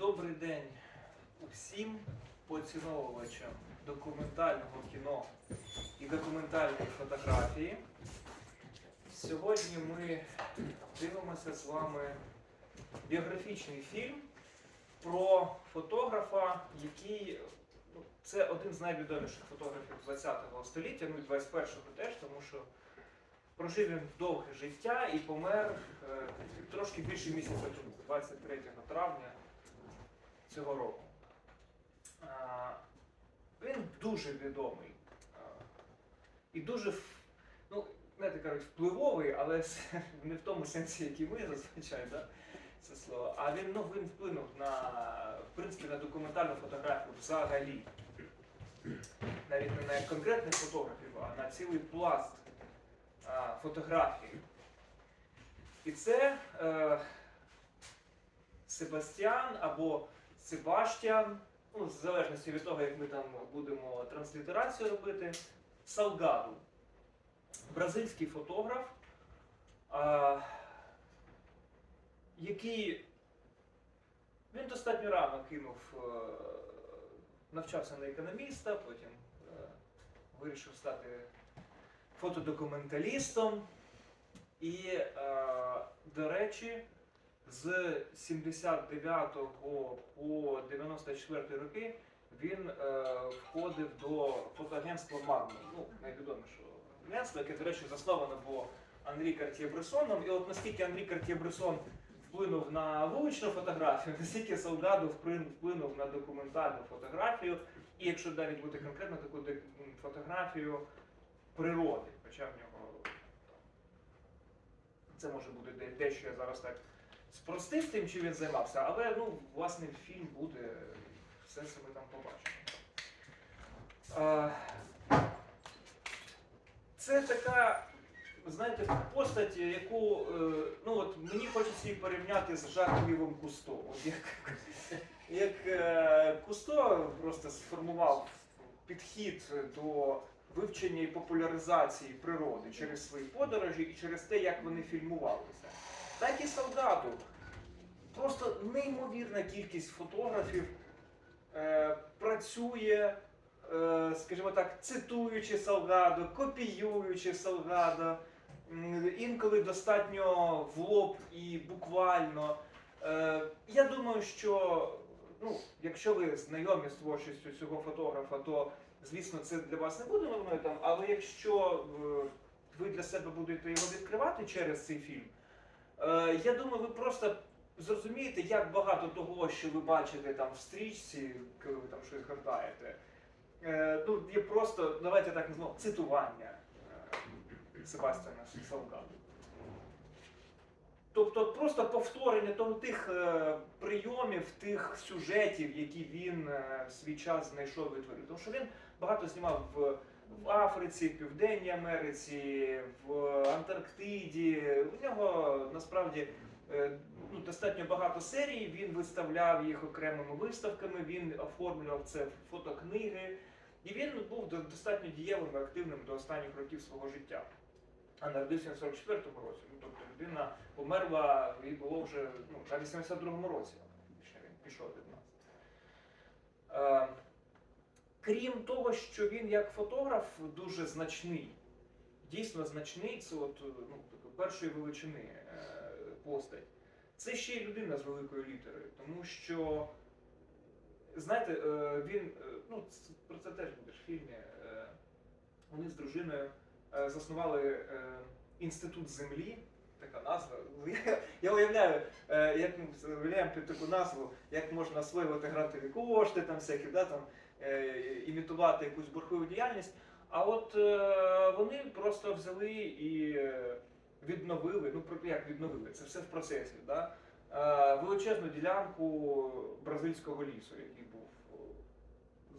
Добрий день усім поціновувачам документального кіно і документальної фотографії. Сьогодні ми дивимося з вами біографічний фільм про фотографа, який ну, це один з найвідоміших фотографів ХХ століття, ну і 21-го теж, тому що прожив він довге життя і помер е, трошки більше місяця тому, 23 травня цього року. Він дуже відомий і дуже, ну, знаєте, кажуть, впливовий, але не в тому сенсі, який ми зазвичай, да, це слово. А він, ну, він вплинув на, в принципі, на документальну фотографію взагалі. Навіть не на конкретних фотографів, а на цілий пласт а, фотографій. І це е, Себастьян або Себаштіан, ну, в залежності від того, як ми там будемо транслітерацію робити, Салгаду. Бразильський фотограф, а, який він достатньо рано кинув, е, навчався на економіста, потім е, вирішив стати фотодокументалістом. І, е, до речі, з 79 по 94 роки він е, входив до фотоагентства Magnum, ну, найвідомішого агентства, яке, до речі, засновано було Анрі Картє-Бресоном. І от наскільки Анрі Картє-Бресон вплинув на вуличну фотографію, настільки Салгадо вплин- вплинув на документальну фотографію, і якщо навіть бути конкретно, таку фотографію природи. Хоча в нього це може бути де- дещо я зараз так спростив тим, чим він займався, але ну, власне фільм буде, все це ми там побачимо. Це така, знаєте, постать, яку е, ну от мені хочеться її порівняти з Жаковим Кусто. От як, як е, Кусто просто сформував підхід до вивчення і популяризації природи через свої подорожі і через те, як вони фільмувалися. Так і солдату. Просто неймовірна кількість фотографів е, працює, е, скажімо так, цитуючи Салгадо, копіюючи Салгадо, інколи достатньо в лоб і буквально. Е, я думаю, що ну, якщо ви знайомі з творчістю цього фотографа, то звісно це для вас не буде новиною там, але якщо е, ви для себе будете його відкривати через цей фільм, я думаю, ви просто зрозумієте, як багато того, що ви бачите там в стрічці, коли ви там щось гортаєте, е, ну, є просто, давайте так назвемо, цитування е, Себастьяна Салгаду. Тобто просто повторення того тих е, прийомів, тих сюжетів, які він е, в свій час знайшов і витворив. Тому що він багато знімав в, в Африці, в Південній Америці, в Антарктиді. У нього насправді е, ну, достатньо багато серій. Він виставляв їх окремими виставками, він оформлював це в фотокниги. І він був до- достатньо дієвим і активним до останніх років свого життя. А народився в 44-му році. Ну, тобто людина померла, їй було вже ну, на 82-му році. Він пішов від нас. Е, крім того, що він як фотограф дуже значний, дійсно значний, це от, ну, першої величини е, постать. Це ще й людина з великої літери, тому що, знаєте, е, він, е, ну, про це теж буде в фільмі. е, Вони з дружиною е, заснували е, інститут землі. Така назва. Я, уявляю, е, як уявляємо під таку назву, як можна освоювати грантові кошти, там всякі, да, там, е, імітувати якусь бурхливу діяльність. А от е, вони просто взяли і е, відновили, ну як відновили, це все в процесі. Да? Е, величезну ділянку бразильського лісу, який був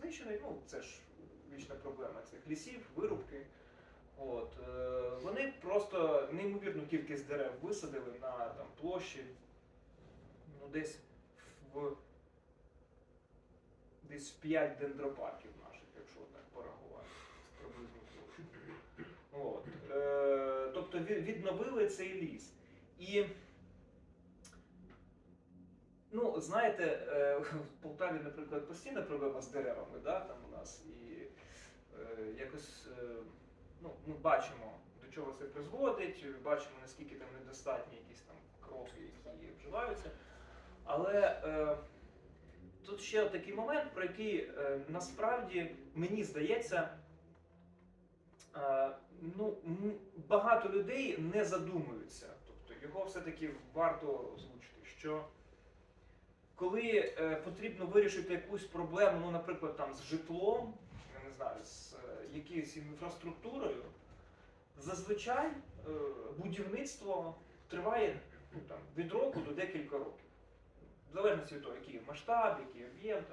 знищений. Ну, це ж вічна проблема цих лісів, вирубки. От, е, вони просто неймовірну кількість дерев висадили на там, площі, ну, десь в десь в 5 дендропарків наших, якщо так порахувати, приблизно. От, е, тобто відновили цей ліс. І Ну, знаєте, е, в Полтаві, наприклад, постійна проблема з деревами, да, там у нас. І е, якось е, ну, ми бачимо, до чого це призводить, бачимо, наскільки там недостатні якісь там кроки, які вживаються. Але е, тут ще такий момент, про який е, насправді мені здається, е, ну, багато людей не задумуються. Тобто його все-таки варто озвучити, що коли е, потрібно вирішити якусь проблему, ну, наприклад, там з житлом, з е, якоюсь інфраструктурою, зазвичай е, будівництво триває ну, там, від року до декілька років. В залежності від того, який масштаб, який об'єм,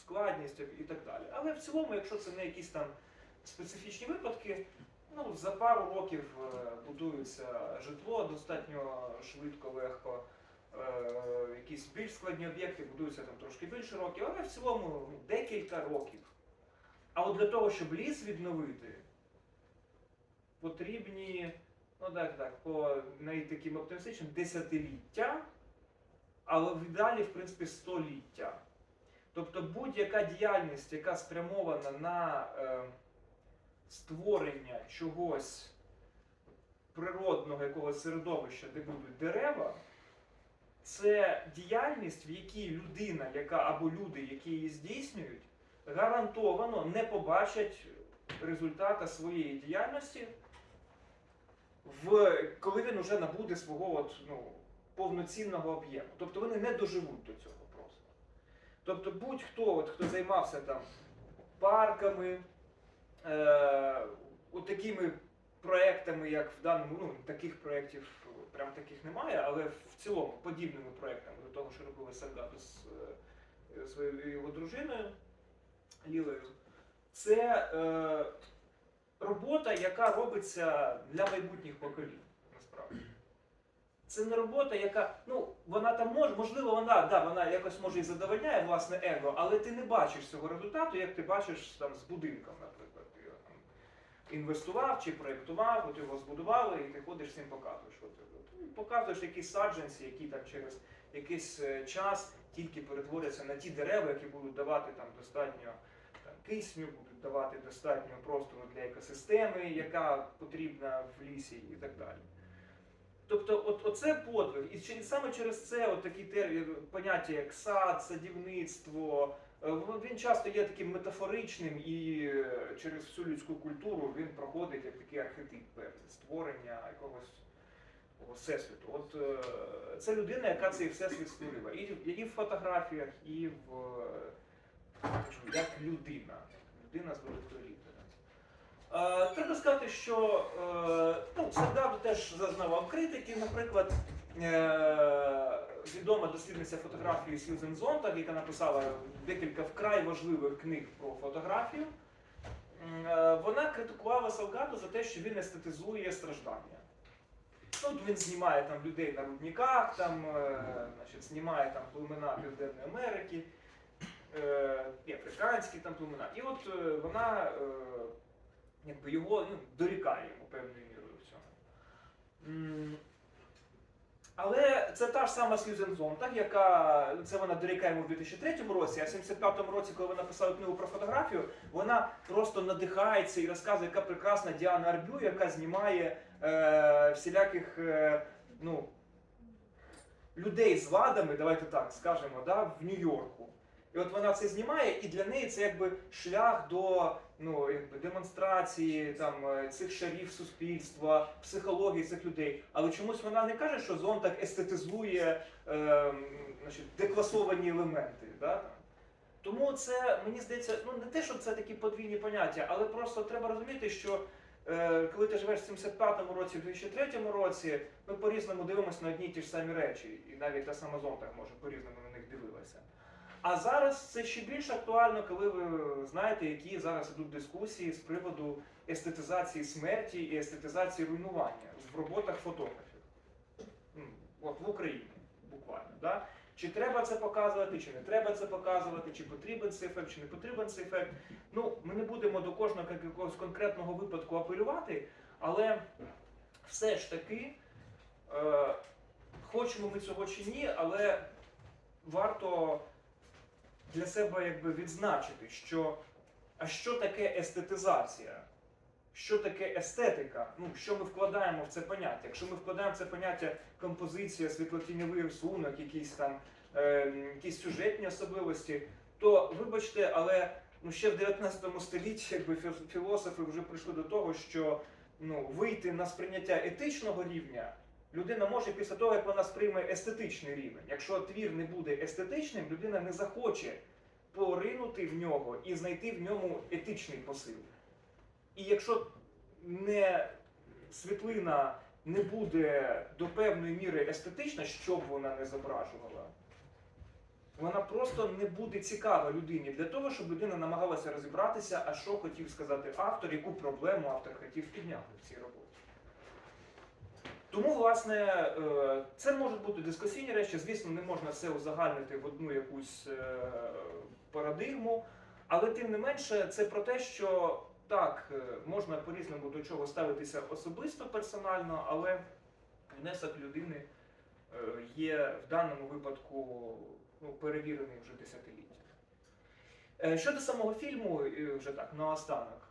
складність і так далі. Але в цілому, якщо це не якісь там специфічні випадки, ну, за пару років е, будується житло достатньо швидко, легко. Якісь більш складні об'єкти будуються там трошки більше років, але в цілому ну, декілька років. А от для того, щоб ліс відновити, потрібні, ну так, так, по таким оптимістичним, десятиліття, але в ідеалі, в принципі, століття. Тобто будь-яка діяльність, яка спрямована на е, створення чогось природного якогось середовища, де будуть дерева, це діяльність, в якій людина, яка або люди, які її здійснюють, гарантовано не побачать результата своєї діяльності, в, коли він вже набуде свого от, ну, повноцінного об'єму. Тобто вони не доживуть до цього просто. Тобто будь-хто, от, хто займався там парками, е, от такими проектами, як в даному, ну таких проєктів прям таких немає, але в цілому подібними проектами до того, що робили Сальдату з е, своєю його дружиною Лілею, це е, робота, яка робиться для майбутніх поколінь, насправді. Це не робота, яка, ну, вона там може, можливо, вона, да, вона якось може і задовольняє власне его, але ти не бачиш цього результату, як ти бачиш там з будинком, наприклад. Ти його там інвестував чи проєктував, от його збудували, і ти ходиш всім показуєш. От, от, показуєш якісь саджанці, які там через якийсь е, час тільки перетворяться на ті дерева, які будуть давати там достатньо кисню, будуть давати достатньо простору для екосистеми, яка потрібна в лісі і так далі. Тобто, от, оце подвиг. І саме через це от такі терміни, поняття, як сад, садівництво, е, він часто є таким метафоричним і е, через всю людську культуру він проходить як такий архетип певний, створення якогось всесвіту. От е, це людина, яка цей всесвіт створила. І, і в фотографіях, і в як людина. Людина з великої літери. Е, Треба сказати, що е, ну, Сальдадо теж зазнавав критики. Наприклад, е, відома дослідниця фотографії Сьюзен Зонтаг, яка написала декілька вкрай важливих книг про фотографію. е, Вона критикувала Салгадо за те, що він естетизує страждання. Ну, він знімає там людей на рудниках, там, значить, знімає там племена Південної Америки, і африканські там племена. І от е, вона е, якби його ну, дорікає йому певною мірою в цьому. Але це та ж сама Сьюзен Зонтаг, яка це вона дорікає йому в 2003 році, а в 75-му році, коли вона писала книгу про фотографію, вона просто надихається і розказує, яка прекрасна Діана Арбю, яка знімає е, всіляких е, ну, людей з вадами, давайте так скажемо, да, в Нью-Йорку. І от вона це знімає, і для неї це якби шлях до ну, якби демонстрації там, е, цих шарів суспільства, психології цих людей. Але чомусь вона не каже, що зон так естетизує е, значить, декласовані елементи. Да? Тому це, мені здається, ну не те, що це такі подвійні поняття, але просто треба розуміти, що е, коли ти живеш в 75-му році, в 2003 році, ми по-різному дивимося на одні й ті ж самі речі. І навіть та сама зон так може по-різному на них дивилася. А зараз це ще більш актуально, коли ви знаєте, які зараз ідуть дискусії з приводу естетизації смерті і естетизації руйнування в роботах фотографів. От в Україні буквально. Да? Чи треба це показувати, чи не треба це показувати, чи потрібен цей ефект, чи не потрібен цей ефект. Ну, ми не будемо до кожного якогось конкретного випадку апелювати, але все ж таки, е, хочемо ми цього чи ні, але варто для себе якби відзначити, що а що таке естетизація? Що таке естетика? Ну, що ми вкладаємо в це поняття? Якщо ми вкладаємо в це поняття композиція, світлотіньовий рисунок, якісь там е, якісь сюжетні особливості, то вибачте, але ну, ще в 19 столітті якби, філософи вже прийшли до того, що ну, вийти на сприйняття етичного рівня людина може після того, як вона сприйме естетичний рівень. Якщо твір не буде естетичним, людина не захоче поринути в нього і знайти в ньому етичний посил. І якщо не світлина не буде до певної міри естетична, що б вона не зображувала, вона просто не буде цікава людині для того, щоб людина намагалася розібратися, а що хотів сказати автор, яку проблему автор хотів підняти в цій роботі. Тому, власне, е, це можуть бути дискусійні речі. Звісно, не можна все узагальнити в одну якусь е, парадигму, але тим не менше, це про те, що так, е, можна по-різному до чого ставитися особисто, персонально, але внесок людини є в даному випадку ну, перевірений вже десятиліття. Щодо самого фільму, вже так, наостанок.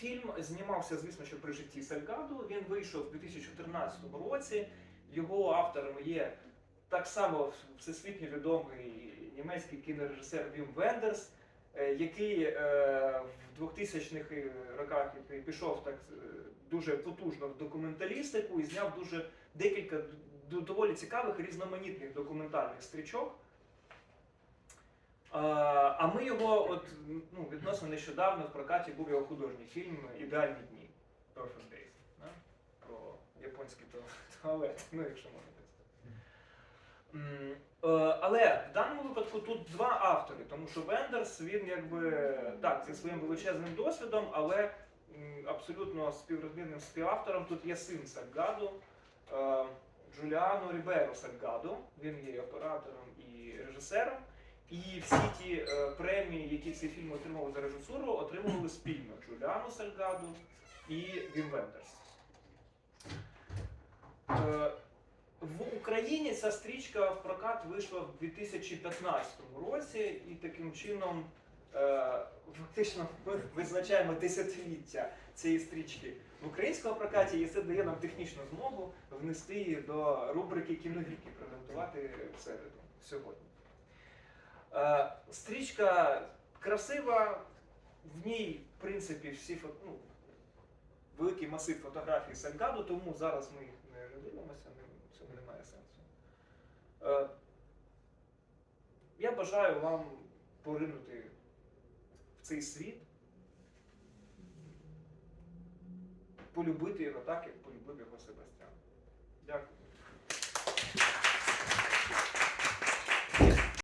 Фільм знімався, звісно, що при житті Сальгаду. Він вийшов у 2014 році. Його автором є так само всесвітньо відомий німецький кінорежисер Вім Вендерс, е, який е, в 2000-х роках пішов так е, дуже потужно в документалістику і зняв дуже декілька доволі цікавих різноманітних документальних стрічок. А, ми його, от, ну, відносно нещодавно в прокаті був його художній фільм Ідеальні дні Perfect Days. Да? Про японський туалет, ну якщо можна так. Е, Але в даному випадку тут два автори, тому що Вендерс, він якби так, зі своїм величезним досвідом, але абсолютно співрозмірним співавтором тут є син Сальгаду, е, Джуліано Ріберо Сальгаду. Він є оператором і режисером. І всі ті е, премії, які цей фільм отримав за режисуру, отримували спільно Джуліано Сальгаду і Вім Вендерс. Е, в Україні ця стрічка в прокат вийшла в 2015 році, і таким чином е, фактично ми визначаємо десятиліття цієї стрічки в українському прокаті, і це дає нам технічну змогу внести її до рубрики кіновіки, презентувати в середу сьогодні. Е, Стрічка красива, в ній, в принципі, всі ну, великий масив фотографій Сальгаду, тому зараз ми їх не не дивимося, в цьому немає сенсу. Е, Я бажаю вам поринути в цей світ, полюбити його так, як полюбив його Себастьян. Дякую.